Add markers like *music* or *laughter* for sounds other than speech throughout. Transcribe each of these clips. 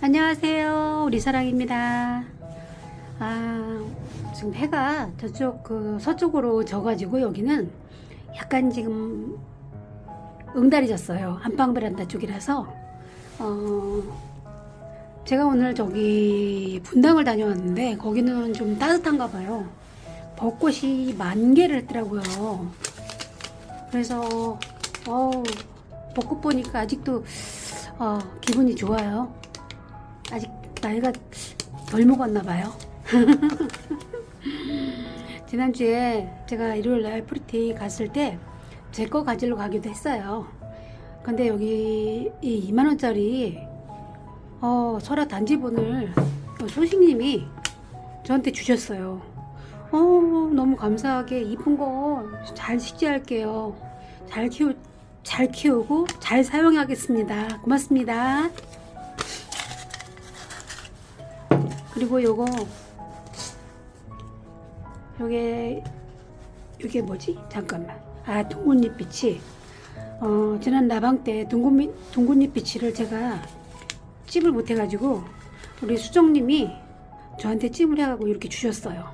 안녕하세요. 우리 사랑입니다. 아, 지금 해가 저쪽 그 서쪽으로 져가지고 여기는 약간 지금 응달이 졌어요. 안방 베란다 쪽이라서. 어, 제가 오늘 저기 분당을 다녀왔는데 거기는 좀 따뜻한가 봐요. 벚꽃이 만개를 했더라고요. 그래서 어우, 벚꽃 보니까 아직도 어, 기분이 좋아요. 아직 나이가 덜 먹었나 봐요. *laughs* 지난주에 제가 일요일 날 프리티 갔을 때 제 거 가지러 가기도 했어요. 근데 여기 이 2만원짜리 어, 설화 단지본을 소식님이 저한테 주셨어요. 어, 너무 감사하게 이쁜 거 잘 식재할게요. 잘 키우, 잘 키우고 잘 사용하겠습니다. 고맙습니다. 그리고 요거 요게 요게 뭐지? 잠깐만. 아, 둥근잎 빛이 어, 지난 나방 때 둥근잎 둥근잎빛을 제가 찜을 못 해가지고 우리 수정님이 저한테 찜을 해가고 이렇게 주셨어요.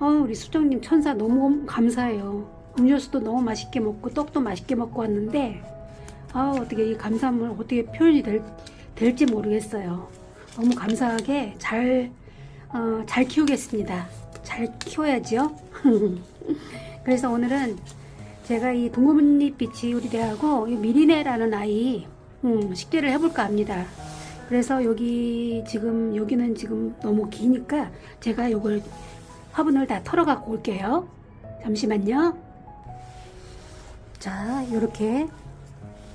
어, 우리 수정님 천사 너무 감사해요. 음료수도 너무 맛있게 먹고 떡도 맛있게 먹고 왔는데 아 어떻게 이 감사함을 어떻게 표현이 될, 될지 모르겠어요. 너무 감사하게 잘, 어, 잘 키우겠습니다. 잘 키워야죠. *laughs* 그래서 오늘은 제가 이 동금잎빛이 우리 대하고 이 미리네라는 아이 음, 식재를 해볼까 합니다. 그래서 여기 지금 여기는 지금 너무 기니까 제가 요걸 화분을 다 털어 갖고 올게요. 잠시만요. 자, 이렇게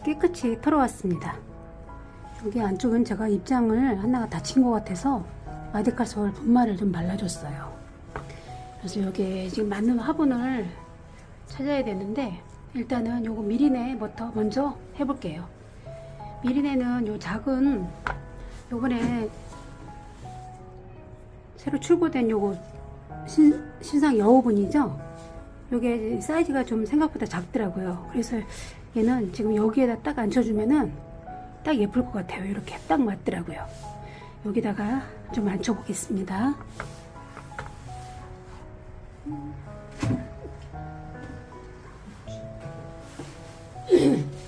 깨끗이 털어왔습니다. 여기 안쪽은 제가 입장을 하나가 다친 것 같아서 마데칼솔 분말을 좀 발라줬어요. 그래서 여기에 지금 맞는 화분을 찾아야 되는데 일단은 요거 미리네부터 먼저 해볼게요. 미리네는 요 작은 요번에 새로 출고된 요거 신, 신상 여우분이죠. 요게 사이즈가 좀 생각보다 작더라고요. 그래서 얘는 지금 여기에다 딱 앉혀주면은 딱 예쁠 것 같아요. 이렇게 딱 맞더라고요. 여기다가 좀 앉혀보겠습니다. *clears throat*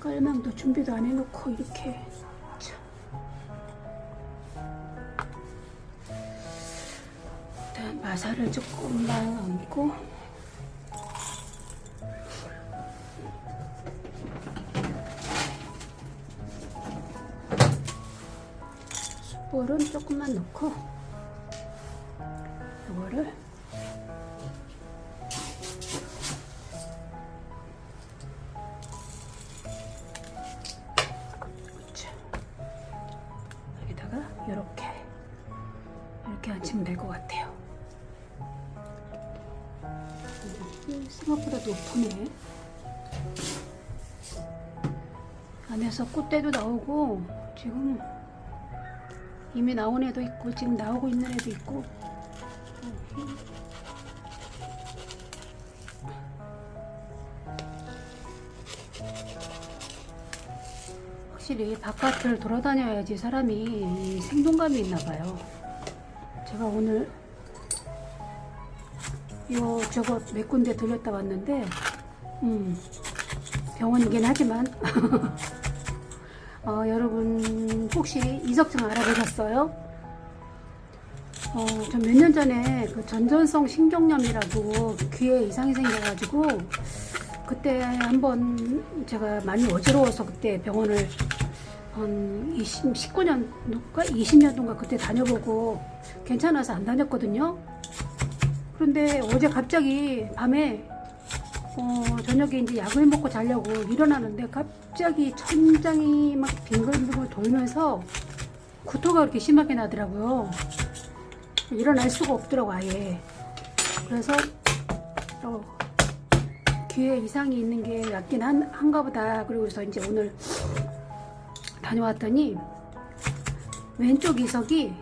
깔망도 준비도 안 해놓고 이렇게 얹고. 숯불은 조금만 넣고 생각보다 높으네. 안에서 꽃대도 나오고 지금 이미 나온 애도 있고 지금 나오고 있는 애도 있고 확실히 바깥을 돌아다녀야지 사람이 생동감이 있나 봐요. 제가 오늘 요 저거 몇 군데 들렸다 왔는데 음 병원이긴 하지만 *laughs* 어, 여러분 혹시 이석증 알아보셨어요? 어, 전 몇 년 전에 그 전전성 신경염이라고 귀에 이상이 생겨가지고 그때 한번 제가 많이 어지러워서 그때 병원을 한 20, 19년도인가 20년도인가 그때 다녀보고 괜찮아서 안 다녔거든요. 그런데 어제 갑자기 밤에 어, 저녁에 이제 약을 먹고 자려고 일어나는데 갑자기 천장이 막 빙글빙글 돌면서 구토가 그렇게 심하게 나더라고요. 일어날 수가 없더라고 아예. 그래서 어, 귀에 이상이 있는 게 낫긴 한, 한가 보다. 그리고 그래서 이제 오늘 다녀왔더니 왼쪽 이석이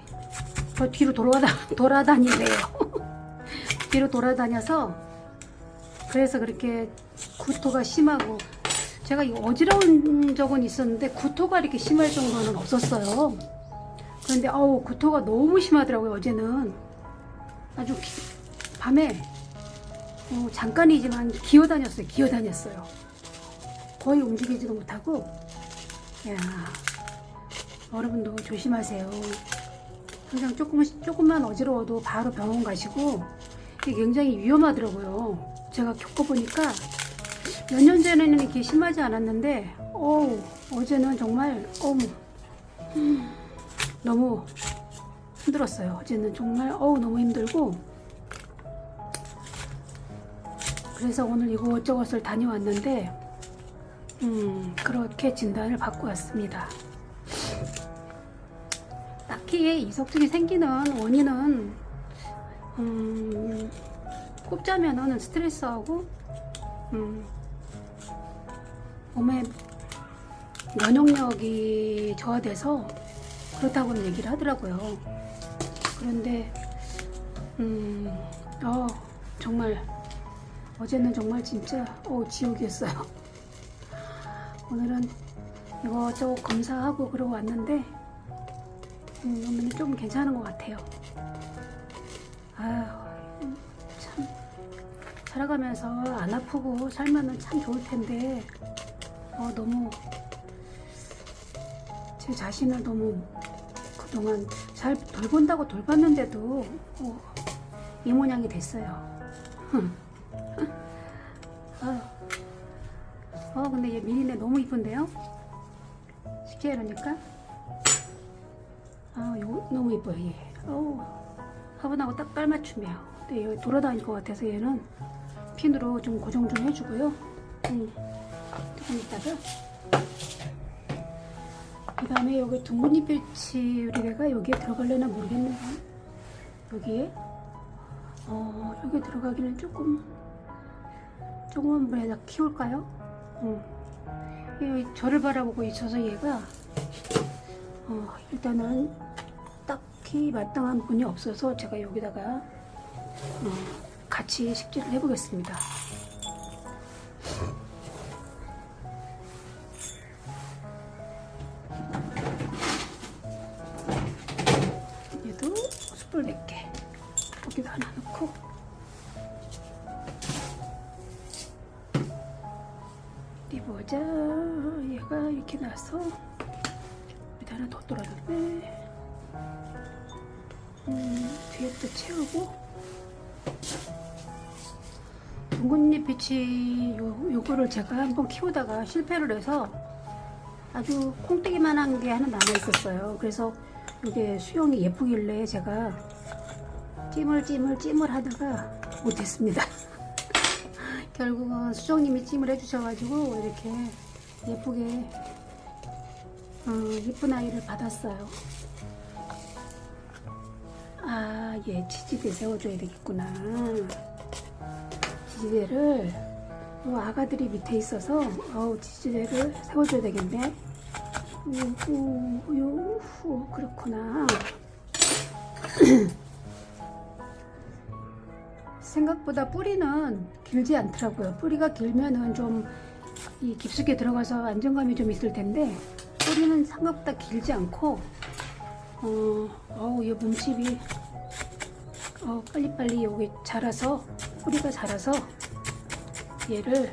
저 뒤로 돌아다, 돌아다니래요. 뒤로 돌아다녀서 그래서 그렇게 구토가 심하고 제가 이 어지러운 적은 있었는데 구토가 이렇게 심할 정도는 없었어요. 그런데 아우 구토가 너무 심하더라고요 어제는. 아주 기- 밤에 어, 잠깐이지만 기어 다녔어요 기어 다녔어요. 거의 움직이지도 못하고. 야 여러분도 조심하세요. 항상 조금 조금만 어지러워도 바로 병원 가시고 이게 굉장히 위험하더라고요. 제가 겪어보니까 몇 년 전에는 이렇게 심하지 않았는데 어우 어제는 정말 어우 음, 너무 힘들었어요. 어제는 정말 어우 너무 힘들고. 그래서 오늘 이곳저곳을 다녀왔는데 음 그렇게 진단을 받고 왔습니다. 딱히 이석증이 생기는 원인은 음 꼽자면은 스트레스하고 음, 몸에 면역력이 저하돼서 그렇다고는 얘기를 하더라고요. 그런데 음, 어, 정말 어제는 정말 진짜 어, 지옥이었어요. *laughs* 오늘은 이거저거 검사하고 그러고 왔는데 음, 오늘은 좀 괜찮은 것 같아요. 살아가면서 안 아프고 살면은 참 좋을 텐데 어, 너무 제 자신을 너무 그동안 잘 돌본다고 돌봤는데도 어, 이 모양이 됐어요. 아유. *laughs* 어 근데 얘 미니네 너무 이쁜데요? 쉽게 이러니까 아 요, 너무 이뻐요 얘. 어우 화분하고 딱 깔맞춤이에요. 근데 여기 돌아다닐 것 같아서 얘는 핀으로 좀 고정 좀 해주고요. 음, 조금 있다가 그 다음에 여기 둥근잎빛이 우리가 여기에 들어갈려나 모르겠네요. 여기에 어 여기 들어가기는 조금 조금만 물에다 키울까요? 음. 이 저를 바라보고 있어서 얘가 어, 일단은 딱히 마땅한 분이 없어서 제가 여기다가 어, 같이 식재를 해보겠습니다. 얘도 숯불 4개. 여기다 하나 넣고. 어디 보자. 얘가 이렇게 나서 여기다 하나 더 떨어졌네. 음, 뒤에 또 채우고 둥근잎 빛이 요, 요거를 제가 한번 키우다가 실패를 해서 아주 콩떼기만한 게 하나 남아 있었어요. 그래서 이게 수영이 예쁘길래 제가 찜을 찜을 찜을 하다가 못했습니다. *laughs* 결국은 수정님이 찜을 해주셔가지고 이렇게 예쁘게 어, 예쁜 아이를 받았어요. 아, 얘 치즈대 세워줘야 되겠구나. 지지대를 요 아가들이 밑에 있어서 어우 지지대를 세워줘야 되겠네. 우후, 우후, 그렇구나. *clears throat* 생각보다 뿌리는 길지 않더라고요. 뿌리가 길면은 좀 이 깊숙이 들어가서 안정감이 좀 있을 텐데 뿌리는 생각보다 길지 않고 어, 어우 얘 몸집이 어, 빨리빨리 여기 자라서 뿌리가 자라서 얘를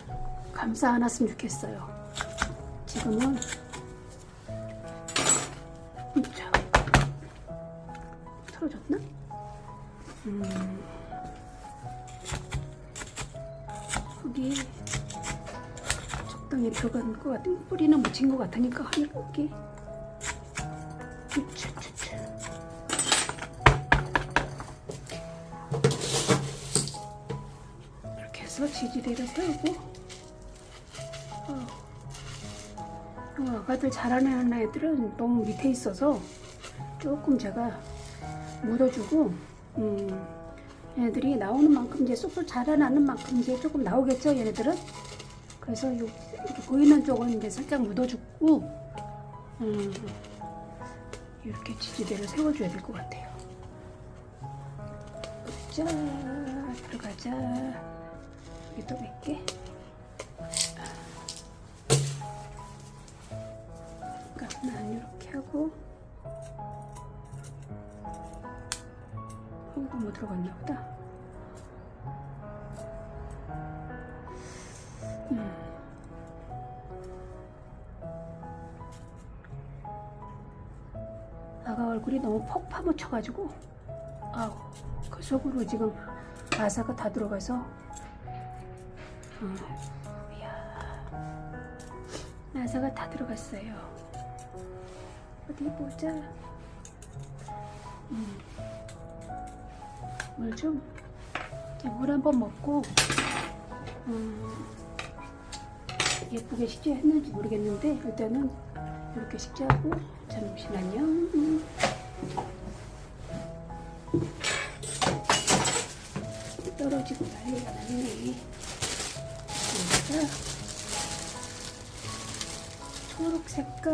감싸 안았으면 좋겠어요. 지금은 자, 틀어졌나? 음, 여기 적당히 들어간 것 같은 뿌리는 묻힌 것 같으니까 여기 우차 지지대를 세우고? 어, 어, 아가들 자라는 애들은 너무 밑에 있어서 조금 제가 묻어주고 음, 얘네들이 나오는 만큼 이제 쑥쑥 자라나는 만큼 이제 조금 나오겠죠 얘네들은? 그래서 요, 이렇게 보이는 쪽은 이제 살짝 묻어주고 음, 이렇게 지지대를 세워줘야 될 것 같아요. 자 들어가자 여기 또몇 개. 잠깐만 이렇게 하고 한거 뭐 들어갔나 보다. 음. 아가 얼굴이 너무 퍽 파묻혀가지고 아우 그 속으로 지금 가사가 다 들어가서 어, 이야 나사가 다 들어갔어요 어디 보자 음. 물좀 물 한 번 먹고 음, 예쁘게 식재했는지 모르겠는데 일단은 이렇게 식재하고 잠시만요. 음. 떨어지고 난리가 났네. 여기가 초록 색깔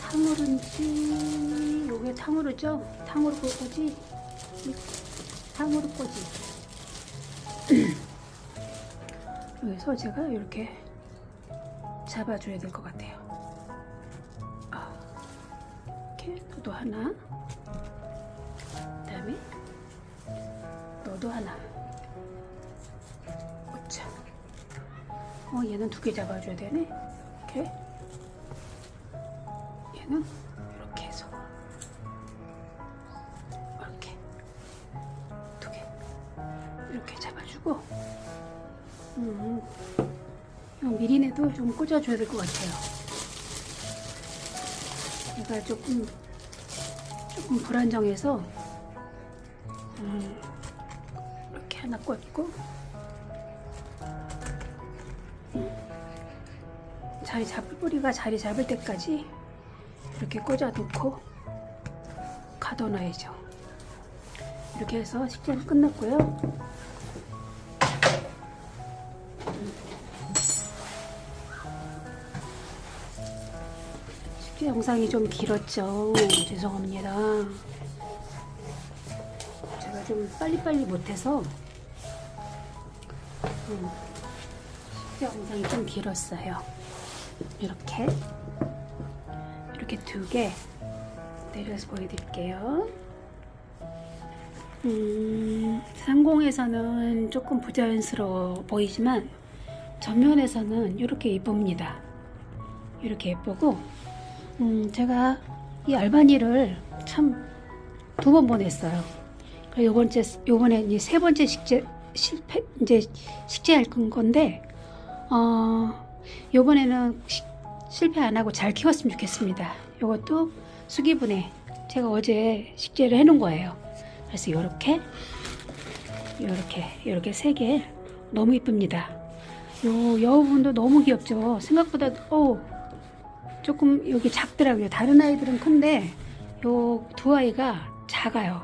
탕후루인지 요게 탕후루죠? 탕후루 꼬지? 탕후루 꼬지. 여기서 제가 이렇게 잡아줘야 될 것 같아요. 아, 이렇게 너도 하나. 그 다음에 너도 하나. 어, 얘는 두 개 잡아줘야 되네. 이렇게. 얘는 이렇게 해서 이렇게 두 개. 이렇게 잡아주고. 음. 이 미리네도 좀 꽂아줘야 될 것 같아요. 얘가 조금 조금 불안정해서 음, 이렇게 하나 꽂고 자리 잡을 뿌리가 자리 잡을 때까지 이렇게 꽂아 놓고 가둬놔야죠. 이렇게 해서 식재는 끝났고요. 식재 영상이 좀 길었죠. 죄송합니다. 제가 좀 빨리빨리 못해서 음, 식재 영상이 좀 길었어요. 이렇게 이렇게 두 개 내려서 보여드릴게요. 음, 상공에서는 조금 부자연스러워 보이지만 전면에서는 이렇게 예쁩니다. 이렇게 예쁘고 음, 제가 이 알바니를 참 두 번 보냈어요. 그리고 요번 째 요번에 이제 세 번째 식재 실패 이제 식재할 건데 어 요번에는 시- 실패 안 하고 잘 키웠으면 좋겠습니다. 요것도 수기분해 제가 어제 식재를 해놓은 거예요. 그래서 요렇게 요렇게 요렇게 세 개 너무 이쁩니다. 요 여우분도 너무 귀엽죠. 생각보다 어 조금 여기 작더라고요. 다른 아이들은 큰데 요 두 아이가 작아요.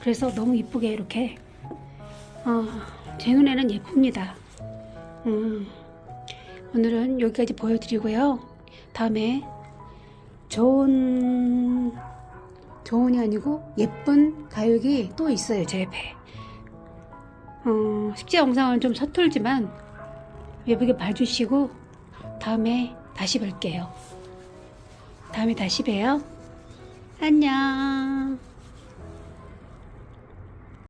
그래서 너무 이쁘게 이렇게 어, 제 눈에는 예쁩니다. 음, 오늘은 여기까지 보여드리고요. 다음에 좋은 좋은이 아니고 예쁜 다육이 또 있어요 제 옆에. 어, 식재 영상은 좀 서툴지만 예쁘게 봐주시고 다음에 다시 뵐게요. 다음에 다시 봬요. 안녕.